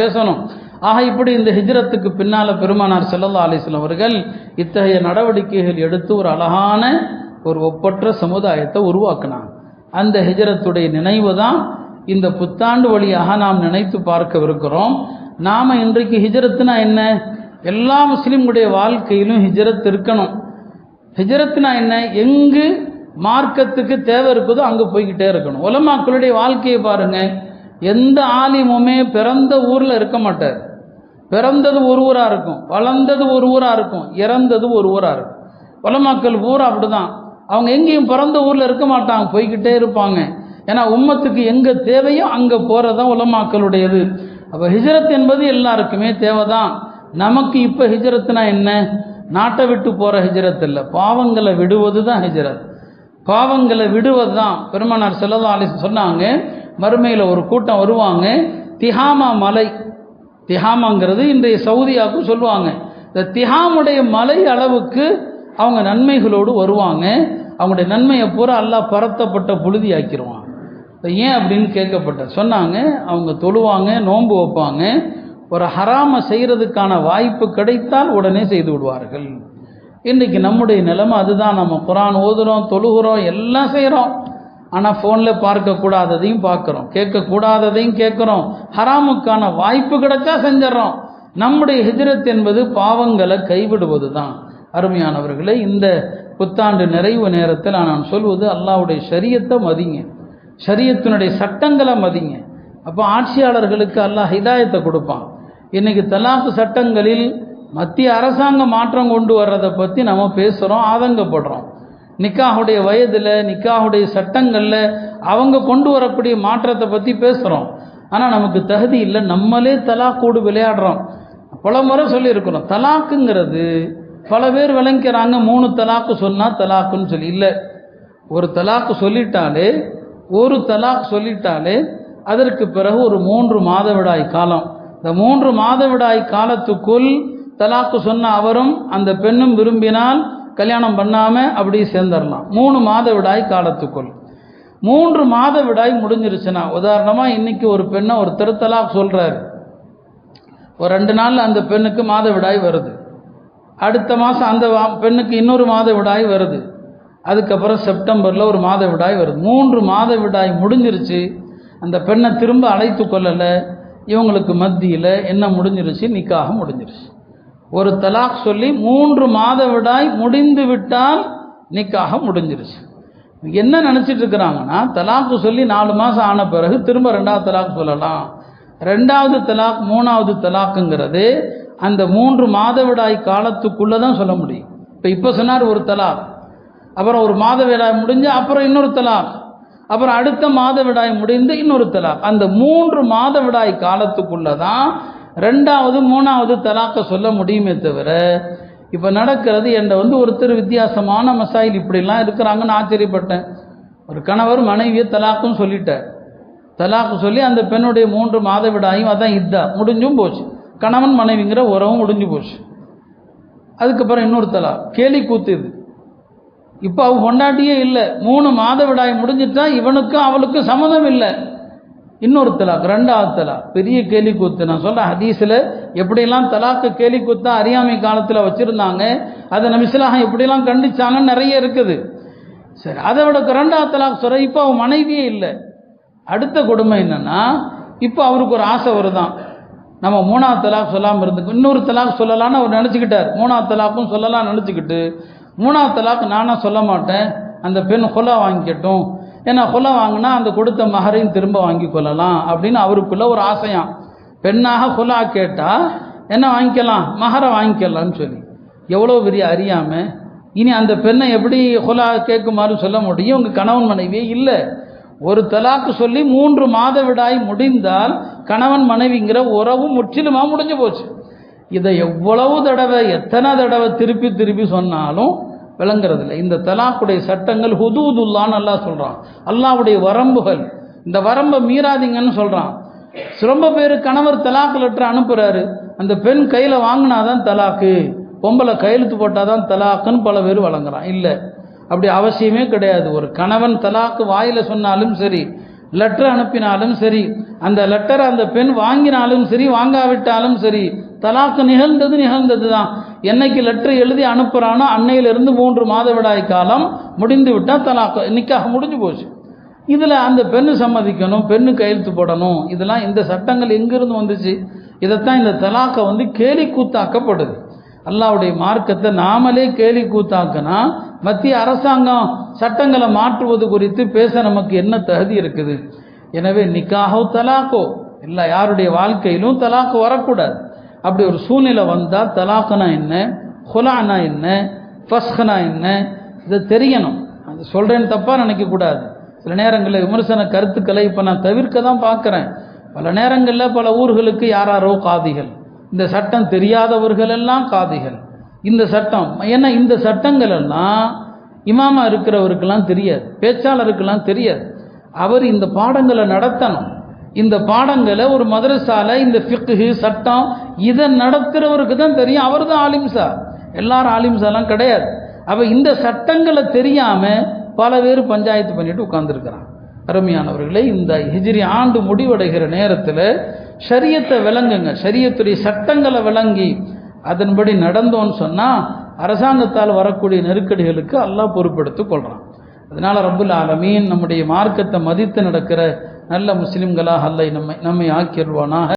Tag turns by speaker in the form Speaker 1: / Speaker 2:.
Speaker 1: பேசணும். ஆக இப்படி இந்த ஹிஜ்ரத்துக்கு பின்னால பெருமானார் செல்லல்லா அலிஸ்லாம் அவர்கள் இத்தகைய நடவடிக்கைகள் எடுத்து ஒரு அழகான ஒரு ஒப்பற்ற சமுதாயத்தை உருவாக்கினாங்க. அந்த ஹிஜரத்துடைய நினைவு தான் இந்த புத்தாண்டு வழியாக நாம் நினைத்து பார்க்கவிருக்கிறோம். நாம இன்றைக்கு ஹிஜரத்துனா என்ன? எல்லா முஸ்லீம்களுடைய வாழ்க்கையிலும் ஹிஜரத் இருக்கணும். ஹிஜரத்துனா என்ன? எங்கு மார்க்கத்துக்கு தேவை இருக்குதோ அங்கே போய்கிட்டே இருக்கணும். உலமாக்களுடைய வாழ்க்கையை பாருங்க. எந்த ஆலிமுமே பிறந்த ஊரில் இருக்க மாட்டார். பிறந்தது ஒரு ஊராக இருக்கும் வளர்ந்தது ஒரு ஊராக இருக்கும் இறந்தது ஒரு ஊராக இருக்கும். உலமாக்கள் ஊர் அப்படிதான். அவங்க எங்கேயும் பிறந்த ஊரில் இருக்க மாட்டாங்க போய்கிட்டே இருப்பாங்க. ஏன்னா உம்மத்துக்கு எங்கே தேவையோ அங்கே போகிறது தான் உலமாக்களுடையது அப்போ ஹிஜரத் என்பது எல்லாருக்குமே தேவைதான். நமக்கு இப்போ ஹிஜரத்னா என்ன? நாட்டை விட்டு போகிற ஹிஜரத் இல்லை. பாவங்களை விடுவது தான் ஹிஜரத். பாவங்களை விடுவது தான் பெருமானார் செல்லதா அலி சொன்னாங்க மறுமையில் ஒரு கூட்டம் வருவாங்க. திஹாமா மலை. திஹாமாங்கிறது இன்றைய சவுதியாவுக்கும் சொல்லுவாங்க. இந்த திஹாமுடைய மலை அளவுக்கு அவங்க நன்மைகளோடு வருவாங்க. அவங்களுடைய நன்மையை பூரா அல்லா பரத்தப்பட்ட புழுதி ஆக்கிடுவான் ஏன் அப்படின்னு கேட்கப்பட்ட சொன்னாங்க. அவங்க தொழுவாங்க நோன்பு வைப்பாங்க. ஒரு ஹராமை செய்கிறதுக்கான வாய்ப்பு கிடைத்தால் உடனே செய்து விடுவார்கள். இன்றைக்கி நம்முடைய நிலைமை அதுதான். நம்ம குரான் ஓதுறோம் தொழுகிறோம் எல்லாம் செய்கிறோம் ஆனால் ஃபோனில் பார்க்கக்கூடாததையும் பார்க்குறோம். கேட்கக்கூடாததையும் கேட்குறோம். ஹராமுக்கான வாய்ப்பு கிடைச்சா செஞ்சிடறோம். நம்முடைய ஹிஜ்ரத் என்பது பாவங்களை கைவிடுவது தான் அருமையானவர்களே இந்த புத்தாண்டு நிறைவு நேரத்தில் நான் சொல்வது அல்லாவுடைய சரியத்தை மதிங்க. சரியத்தினுடைய சட்டங்களை மதிங்க. அப்போ ஆட்சியாளர்களுக்கு அல்லாஹ் ஹிதாயத்தை கொடுப்பான். இன்னைக்கு தலாக்கு சட்டங்களில் மத்திய அரசாங்கம் மாற்றம் கொண்டு வர்றதை பற்றி நம்ம பேசுகிறோம் ஆதங்கப்படுறோம். நிக்காஹுடைய வயதில் நிக்காஹுடைய சட்டங்களில் அவங்க கொண்டு வரக்கூடிய மாற்றத்தை பற்றி பேசுகிறோம் ஆனால் நமக்கு தகுதி இல்லை. நம்மளே தலாக்கோடு விளையாடுறோம். பல முறை சொல்லியிருக்கிறோம். தலாக்குங்கிறது பல பேர் விளங்கிறாங்க மூணு தலாக்கு சொன்னால் தலாக்குன்னு சொல்லி. இல்லை. ஒரு தலாக்கு சொல்லிட்டாலே ஒரு தலாக் சொல்லிட்டாலே அதற்கு பிறகு ஒரு மூன்று மாதவிடாய் காலம். இந்த மூன்று மாதவிடாய் காலத்துக்குள் தலாக்கு சொன்ன அவரும் அந்த பெண்ணும் விரும்பினால் கல்யாணம் பண்ணாமல் அப்படி சேர்ந்துடலாம். மூணு மாத விடாய் காலத்துக்குள். மூன்று மாத விடாய் முடிஞ்சிருச்சுன்னா உதாரணமாக இன்றைக்கி ஒரு பெண்ணை ஒரு திருத்தலாக சொல்கிறாரு ஒரு ரெண்டு நாளில் அந்த பெண்ணுக்கு மாத விடாய் வருது. அடுத்த மாதம் அந்த பெண்ணுக்கு இன்னொரு மாத விடாய் வருது. அதுக்கப்புறம் செப்டம்பரில் ஒரு மாத விடாய் வருது. மூன்று மாத விடாய் முடிஞ்சிருச்சு. அந்த பெண்ணை திரும்ப அழைத்து கொள்ளலை. இவங்களுக்கு மத்தியில் என்ன முடிஞ்சிருச்சு? நிக்காக முடிஞ்சிருச்சு. ஒரு தலாக் சொல்லி மூன்று மாதவிடாய் முடிந்து விட்டால் நிக்காக முடிஞ்சிருச்சு. என்ன நினச்சிட்டு இருக்கிறாங்கன்னா தலாக்கு சொல்லி நாலு மாதம் ஆன பிறகு திரும்ப ரெண்டாவது தலாக் சொல்லலாம். ரெண்டாவது தலாக் மூணாவது தலாக்குங்கிறது அந்த மூன்று மாதவிடாய் காலத்துக்குள்ளே தான் சொல்ல முடியும். இப்போ இப்போ சொன்னார் ஒரு தலாக். அப்புறம் ஒரு மாதவிடாய் முடிஞ்சு அப்புறம் இன்னொரு தலாக். அப்புறம் அடுத்த மாதவிடாய் முடிந்து இன்னொரு தலாக். அந்த மூன்று மாதவிடாய் காலத்துக்குள்ளே தான் ரெண்டாவது மூணாவது தலாக்கை சொல்ல முடியுமே தவிர இப்போ நடக்கிறது என்ற வந்து ஒருத்தர் வித்தியாசமான மசாயில் இப்படிலாம் இருக்கிறாங்கன்னு ஆச்சரியப்பட்டேன். ஒரு கணவர் மனைவியை தலாக்கும் சொல்லிட்டார். தலாக்கு சொல்லி அந்த பெண்ணுடைய மூன்று மாதவிடாயும் அதான் இதா முடிஞ்சும் போச்சு. கணவன் மனைவிங்கிற உறவும் முடிஞ்சு போச்சு. அதுக்கப்புறம் இன்னொரு தலா கேலி கூத்து இது இப்போ அவ பொண்டாட்டியே இல்லை மூணு மாதவிடாய் முடிஞ்சிட்டா இவனுக்கும் அவளுக்கும் சம்மதம் இல்லை. இன்னொரு தலாக் ரெண்டாவது தலாக் பெரிய கேலி கூத்து. நான் சொல்கிறேன் ஹதீஸில் எப்படியெல்லாம் தலாக்கு கேலி கூத்தா அறியாமை காலத்தில் வச்சுருந்தாங்க அதை நபிசிலாகம் எப்படிலாம் கண்டிச்சாங்கன்னு நிறைய இருக்குது. சரி அதை விட ரெண்டாவது தலாக் சொல்ற இப்போ அவன் மனைவியே இல்லை. அடுத்த கொடுமை என்னென்னா இப்போ அவருக்கு ஒரு ஆசை வருதான். நம்ம மூணாவது தலாக் சொல்லாமல் இருந்து இன்னொரு தலாக் சொல்லலாம்னு அவர் நினச்சிக்கிட்டார். மூணாவது தலாக்கும் சொல்லலாம் நினச்சிக்கிட்டு மூணாவது தலாக் நானாக சொல்ல மாட்டேன். அந்த பெண் கொலா வாங்கிக்கட்டும். ஏன்னா கொலா வாங்கினா அந்த கொடுத்த மகரையும் திரும்ப வாங்கி கொள்ளலாம் அப்படின்னு அவருக்குள்ள ஒரு ஆசையாம் பெண்ணாக குலா கேட்டால் என்ன வாங்கிக்கலாம்? மகரை வாங்கிக்கலாம்னு சொல்லி. எவ்வளோ பெரிய அறியாமல் இனி அந்த பெண்ணை எப்படி கொலா கேட்குமாறு சொல்ல முடியும்? உங்கள் கணவன் மனைவியே இல்லை. ஒரு தலாக்கு சொல்லி மூன்று மாதவிடாய் முடிந்தால் கணவன் மனைவிங்கிற உறவு முற்றிலுமாக முடிஞ்சு போச்சு. இதை எவ்வளவு தடவை எத்தனை தடவை திருப்பி திருப்பி சொன்னாலும் விளங்குறதில்ல. இந்த தலாக்குடைய சட்டங்கள் ஹுதூதுல்லான்னு அல்லாஹ் சொல்கிறான் அல்லாஹ்வுடைய வரம்புகள். இந்த வரம்பை மீறாதீங்கன்னு சொல்கிறான் ரொம்ப பேர் கணவர் தலாக்கு லெட்டர் அனுப்புகிறாரு அந்த பெண் கையில் வாங்கினாதான் தலாக்கு. பொம்பளை கையெழுத்து போட்டால் தான் தலாக்குன்னு பல பேர் வழங்குறான். இல்லை. அப்படி அவசியமே கிடையாது. ஒரு கணவன் தலாக்கு வாயில் சொன்னாலும் சரி லெட்டர் அனுப்பினாலும் சரி அந்த லெட்டரை அந்த பெண் வாங்கினாலும் சரி வாங்காவிட்டாலும் சரி தலாக்கு நிகழ்ந்தது நிகழ்ந்தது தான் என்னைக்கு லெட்டர் எழுதி அனுப்புகிறானோ அன்னையிலிருந்து மூன்று மாதவிடாய் காலம் முடிந்து விட்டால் தலாக்கு நிக்காக முடிஞ்சு போச்சு. இதில் அந்த பெண்ணு சம்மதிக்கணும் பெண்ணு கையெழுத்து போடணும். இதெல்லாம் இந்த சட்டங்கள் எங்கிருந்து வந்துச்சு? இதைத்தான் இந்த தலாக்கை வந்து கேலி கூத்தாக்கப்படுது. அல்லாவுடைய மார்க்கத்தை நாமளே கேலி கூத்தாக்கினா மத்திய அரசாங்கம் சட்டங்களை மாற்றுவது குறித்து பேச நமக்கு என்ன தகுதி இருக்குது? எனவே நிக்காகோ தலாக்கோ இல்லை யாருடைய வாழ்க்கையிலும் தலாக்கு வரக்கூடாது. அப்படி ஒரு சூழ்நிலை வந்தால் தலாக்குனா என்ன? ஹுலானா என்ன? ஃபஸ்கனா என்ன? இதை தெரியணும். அது சொல்கிறேன்னு தப்பாக நினைக்கக்கூடாது. சில நேரங்களில் விமர்சன கருத்துக்களை இப்போ நான் தவிர்க்க தான் பார்க்குறேன். பல நேரங்களில் பல ஊர்களுக்கு யாராரோ காதிகள். இந்த சட்டம் தெரியாதவர்கள் எல்லாம் காதிகள். இந்த சட்டம் ஏன்னா இந்த சட்டங்கள் எல்லாம் இமாமா இருக்கிறவருக்கெல்லாம் தெரியாது. பேச்சாளருக்கெல்லாம் தெரியாது. அவர் இந்த பாடங்களை நடத்தணும். இந்த பாடங்களை ஒரு மதரசால இந்த ஃபிக்கு சட்டம் இதை நடத்துகிறவருக்கு தான் தெரியும். அவர் தான் ஆலிம்சா எல்லாரும் ஆலிம்சாலாம் கிடையாது. அப்போ இந்த சட்டங்களை தெரியாமல் பல பேர் பஞ்சாயத்து பண்ணிட்டு உட்காந்துருக்கிறான் அருமையானவர்களே இந்த ஹிஜிரி ஆண்டு முடிவடைகிற நேரத்தில் ஷரியத்தை விளங்குங்க. ஷரியத்துடைய சட்டங்களை விளங்கி அதன்படி நடந்தோன்னு சொன்னால் அரசாங்கத்தால் வரக்கூடிய நெருக்கடிகளுக்கு அல்லாஹ் பொறுப்பெடுத்துக் கொள்கிறான் அதனால் ரபுல் ஆலமீன் நம்முடைய மார்க்கத்தை மதித்து நடக்கிற நல்ல முஸ்லிம்களாக அல்லை நம்மை நம்மை ஆக்கிடுவானாக